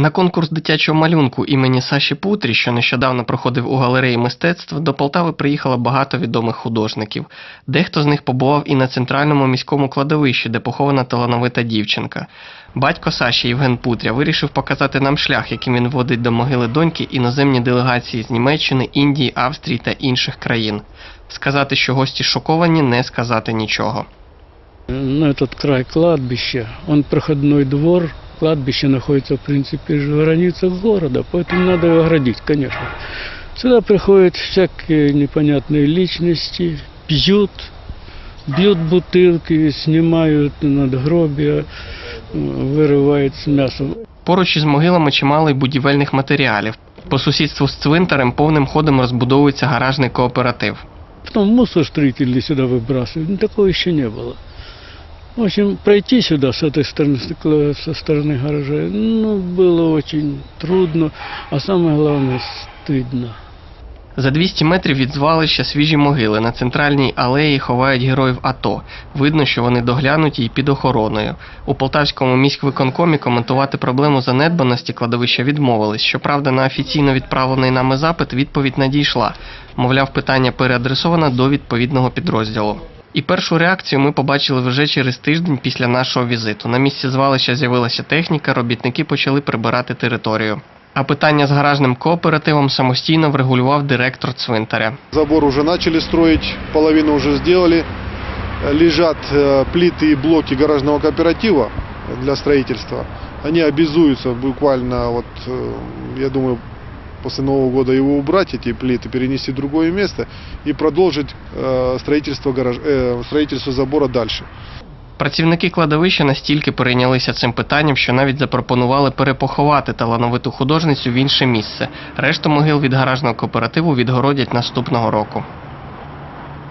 На конкурс дитячого малюнку імені Саші Путрі, що нещодавно проходив у галереї мистецтв, до Полтави приїхало багато відомих художників. Дехто з них побував і на центральному міському кладовищі, де похована талановита дівчинка. Батько Саші Євген Путря вирішив показати нам шлях, яким він водить до могили доньки іноземні делегації з Німеччини, Індії, Австрії та інших країн. Сказати, що гості шоковані, не сказати нічого. На этот край кладбища, он проходной двор, кладбище находится, в принципе, же в границах города, поэтому надо его оградить, конечно. Сюда приходят всякие непонятные личности, пьют, бьют бутылки, снимают надгробия, э, вырывают с мясом. Поруч із могилами чимало й будівельних матеріалів. По сусідству з цвинтарем повним ходом розбудовується гаражний кооператив. Потом мусор строительный сюда выбрасывают. Ну, такого еще не было. В общем, пройти сюда с этой стороны, с такой- со стороны гаража, ну, было очень трудно, а самое главное, стыдно. За 200 метрів від звалища свіжі могили. На центральній алеї ховають героїв АТО. Видно, що вони доглянуті і під охороною. У Полтавському міськвиконкомі коментувати проблему занедбаності кладовища відмовились. Щоправда, на офіційно відправлений нами запит відповідь надійшла. Мовляв, питання переадресовано до відповідного підрозділу. І першу реакцію ми побачили вже через тиждень після нашого візиту. На місці звалища з'явилася техніка, робітники почали прибирати територію. А питання з гаражним кооперативом самостійно врегулював директор цвинтаря. Забор уже начали строить, половину уже сделали. Э, Лежат э, плиты и блоки гаражного кооператива для строительства. Они обязуются буквально, вот, э, я думаю, после Нового года его убрать, эти плиты, перенести в другое место и продолжить э, строительство, гараж, э, строительство забора дальше. Працівники кладовища настільки перейнялися цим питанням, що навіть запропонували перепоховати талановиту художницю в інше місце. Решту могил від гаражного кооперативу відгородять наступного року.